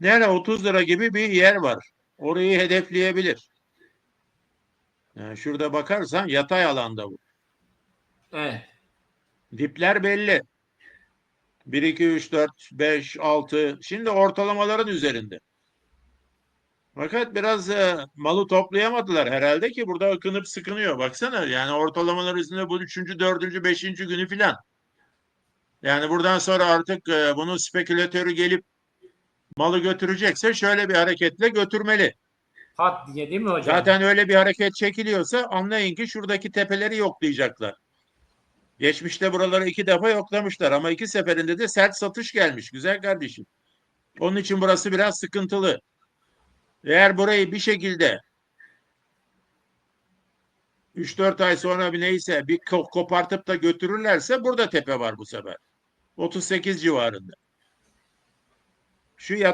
Nere 30 lira gibi bir yer var. Orayı hedefleyebilir. Yani şurada bakarsan yatay alanda bu. Evet. Dipler belli. 1, 2, 3, 4, 5, 6. Şimdi ortalamaların üzerinde. Fakat biraz e, malı toplayamadılar herhalde ki burada akınıp sıkınıyor. Baksana yani ortalamalar üstünde bu 3. 4. 5. günü filan. Yani buradan sonra artık e, bunun spekülatörü gelip malı götürecekse şöyle bir hareketle götürmeli. Pat diye değil mi hocam? Zaten öyle bir hareket çekiliyorsa anlayın ki şuradaki tepeleri yoklayacaklar. Geçmişte buraları iki defa yoklamışlar ama iki seferinde de sert satış gelmiş. Güzel kardeşim. Onun için burası biraz sıkıntılı. Eğer burayı bir şekilde 3-4 ay sonra bir neyse bir ko- kopartıp da götürürlerse burada tepe var bu sefer. 38 civarında. Şu yat